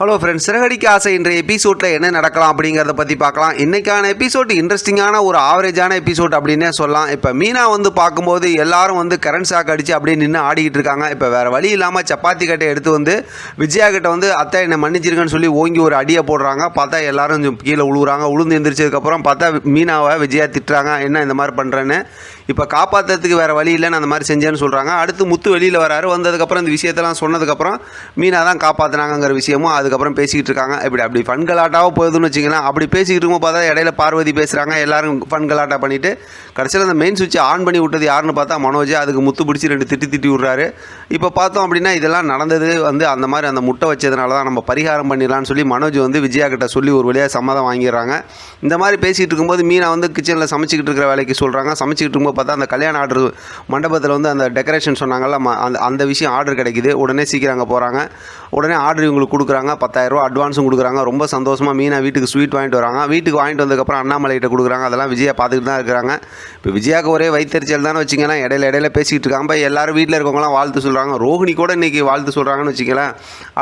Hello friends சிறகடிக்கு ஆசை இன்றைய எபிசோடில் என்ன நடக்கலாம் அப்படிங்கிறத பற்றி பார்க்கலாம். இன்றைக்கான எபிசோட் இன்ட்ரெஸ்டிங்கான ஒரு ஆவரேஜான எபிசோட் அப்படின்னே சொல்லலாம். இப்போ மீனா வந்து பார்க்கும்போது எல்லாரும் வந்து கரண்ட் ஷாக் அடித்து அப்படியே நின்று ஆடிக்கிட்டு இருக்காங்க. இப்போ வேறு வழி இல்லாமல் சப்பாத்தி கட்டை எடுத்து வந்து விஜயா கிட்ட வந்து அத்தை என்னை மன்னிச்சிருக்கேன்னு சொல்லி ஓங்கி ஒரு அடியை போடுறாங்க. பார்த்தா எல்லாரும் கொஞ்சம் கீழே உழுவுறாங்க. உளுந்து எந்திரிச்சதுக்கப்புறம் பார்த்தா மீனாவை விஜயா திட்டுறாங்க. என்ன இந்த மாதிரி பண்ணுறேன்னு இப்போ காப்பாற்றுறதுக்கு வேறு வழி இல்லைன்னு அந்த மாதிரி செஞ்சேன்னு சொல்கிறாங்க அடுத்து முத்து வெளியில் வராரு. வந்ததுக்கப்புறம் இந்த விஷயத்தெல்லாம் சொன்னதுக்கப்புறம் மீனா தான் காப்பாற்றினாங்கிற விஷயமும் அதுக்கப்புறம் பேசிக்கிட்டு இருக்காங்க. இப்படி அப்படி ஃபன் கலாட்டாவோ போகுதுன்னு வச்சிங்களேன் அப்படி பேசிக்கிட்டு இருக்கும்போது பார்த்தா இடையில பார்வதி பேசுகிறாங்க எல்லாரும் ஃபன் கலாட்டா பண்ணிவிட்டு கடைசியில் அந்த மெயின் சுவிட்சை ஆன் பண்ணி விட்டது யாருன்னு பார்த்தா மனோஜ். அதுக்கு முத்து பிடிச்சி ரெண்டு திட்டி திட்டி விட்றாரு. இப்போ பார்த்தோம் அப்படின்னா இதெல்லாம் நடந்தது வந்து அந்த மாதிரி அந்த முட்டை வச்சதுனால தான் நம்ம பரிகாரம் பண்ணிடலாம்னு சொல்லி மனோஜ் வந்து விஜயா கிட்ட சொல்லி ஒரு வழியாக சம்மதம் வாங்கிடுறாங்க. இந்த மாதிரி பேசிகிட்டு இருக்கும்போது மீனா வந்து கிச்சனில் சமைச்சிக்கிட்டு இருக்கிற வேலைக்கு சொல்கிறாங்க சமைச்சிக்கிட்டு இருக்கும்போது பார்த்தா அந்த கல்யாண ஆர்டர் மண்டபத்தில் வந்து அந்த டெக்கரேஷன் சொன்னாங்கல்ல ம- அந்த அந்த விஷயம் ஆர்டர் கிடைக்குது. உடனே சீக்கிரம் அங்கே போகிறாங்க உடனே ஆர்டர் இவங்களுக்கு கொடுக்குறாங்க. பத்தாயிரரூவா அட்வான்ஸும் கொடுக்குறாங்க. ரொம்ப சந்தோஷமாக மீனா வீட்டுக்கு ஸ்வீட் வாங்கிட்டு வராங்க. வீட்டுக்கு வாங்கிட்டு வந்ததுக்கப்புறம் அண்ணாமலைகிட்ட கொடுக்குறாங்க. அதெல்லாம் விஜயா பார்த்துக்கிட்டு தான் இருக்கிறாங்க. இப்போ விஜயாவுக்கு ஒரே வைத்தறிச்சல் தானே வச்சிங்கன்னா இடையில இடையில பேசிக்கிட்டு இருக்காங்க. இப்போ எல்லாரும் வீட்டில் இருக்கவங்களாம் வாழ்த்து சொல்கிறாங்க ரோஹிணி கூட இன்றைக்கி வாழ்த்து சொல்கிறாங்கன்னு வச்சுக்கலாம்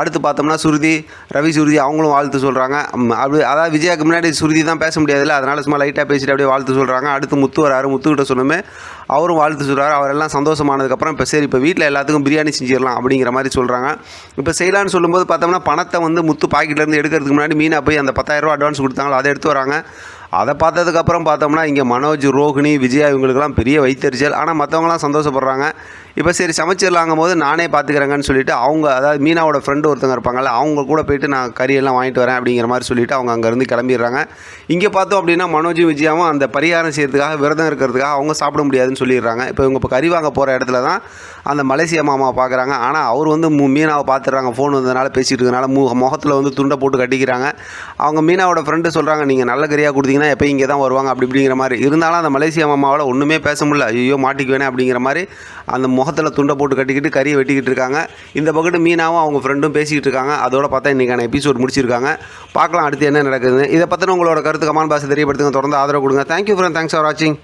அடுத்து பார்த்தோம்னா சுருதி ரவி சுருதி அவங்களும் வாழ்த்து சொல்கிறாங்க அப்படி அதாவது விஜயாவுக்கு முன்னாடி சுருதி தான் பேச முடியாதுல்ல. அதனால் சும்மா லைட்டாக பேசிட்டு அப்படியே வாழ்த்து சொல்கிறாங்க அடுத்து முத்து வராரு. முத்துக்கிட்ட சொன்னோமே அவரும் வாழ்த்து சொல்கிறார் அவரெல்லாம் சந்தோஷமானதுக்கப்புறம் இப்போ சரி இப்போ வீட்டில் எல்லாத்துக்கும் பிரியாணி செஞ்சிடலாம் அப்படிங்கிற மாதிரி சொல்கிறாங்க இப்போ செய்யலான்னு சொல்லும்போது பார்த்தோம்னா பணத்தை வந்து முத்து பாக்கெட்லேருந்து எடுக்கிறதுக்கு முன்னாடி மீனா போய் அந்த பத்தாயிரரூவா அட்வான்ஸ் கொடுத்தாங்களோ? அதை எடுத்து வராங்க. அதை பார்த்ததுக்கப்புறம் பார்த்தோம்னா இங்கே மனோஜ் ரோஹிணி விஜயா இவங்களுக்கெல்லாம் பெரிய வைத்தறிச்சல். ஆனால் மற்றவங்களாம் சந்தோஷப்படுறாங்க. இப்போ சரி சமைச்சிடலாங்கும் போது நானே பார்த்துக்கிறேங்கன்னு சொல்லிட்டு அவங்க அதாவது மீனாவோட ஃப்ரெண்டு ஒருத்தங்க இருப்பாங்கல்ல அவங்க கூட போயிட்டு நான் கறியெல்லாம் வாங்கிட்டு வரேன் அப்படிங்கிற மாதிரி சொல்லிட்டு அவங்க அங்கேருந்து கிளம்பிடுறாங்க. இங்கே பார்த்தோம் அப்படின்னா மனோஜும் விஜயாவும் அந்த பரிகாரம் செய்யறதுக்காக விரதம் இருக்கிறதுக்காக அவங்க சாப்பிட முடியாதுன்னு சொல்லிடுறாங்க. இப்போ இவங்க இப்போ கறி வாங்க போகிற இடத்துல தான் அந்த மலேசியா மாமாவை பார்க்குறாங்க ஆனால் அவர் வந்து மு- மீனாவை பார்த்துடுறாங்க ஃபோன் வந்ததுனால பேசிகிட்டு இருக்கனால மு முகத்தில் வந்து துண்டை போட்டு கட்டிக்கிறாங்க. அவங்க மீனாவோட ஃப்ரெண்டு சொல்கிறாங்க நீங்கள் நல்ல கறியாக கொடுத்தீங்கன்னா எப்போ இங்கே தான் வருவாங்க. அப்படி இப்படிங்கிற மாதிரி. இருந்தாலும் அந்த மலேசியா மாமாவால் ஒன்றுமே பேச முடியல. ஐயோ மாட்டிக்குவேனே அப்படிங்கிற மாதிரி அந்த முகத்தில் துண்டை போட்டு கட்டிக்கிட்டு கறியை வெட்டிக்கிட்டு இருக்காங்க. இந்த பக்கத்து மீனாவும் அவங்க ஃப்ரெண்டும் பேசிக்கிட்டு இருக்காங்க. அதோட பார்த்தா இன்றைக்கான எபிசோட் முடிச்சிருக்காங்க. பார்க்கலாம் அடுத்து என்ன நடக்குது இதை பற்றின உங்களோட கருத்து கமான் பாஸ் தெரியப்படுத்துங்க. தொடர்ந்து ஆதரவு கொடுங்க. தேங்க்யூ ஃப்ரெண்ட் தேங்க்ஸ் ஃபார் வாட்சிங்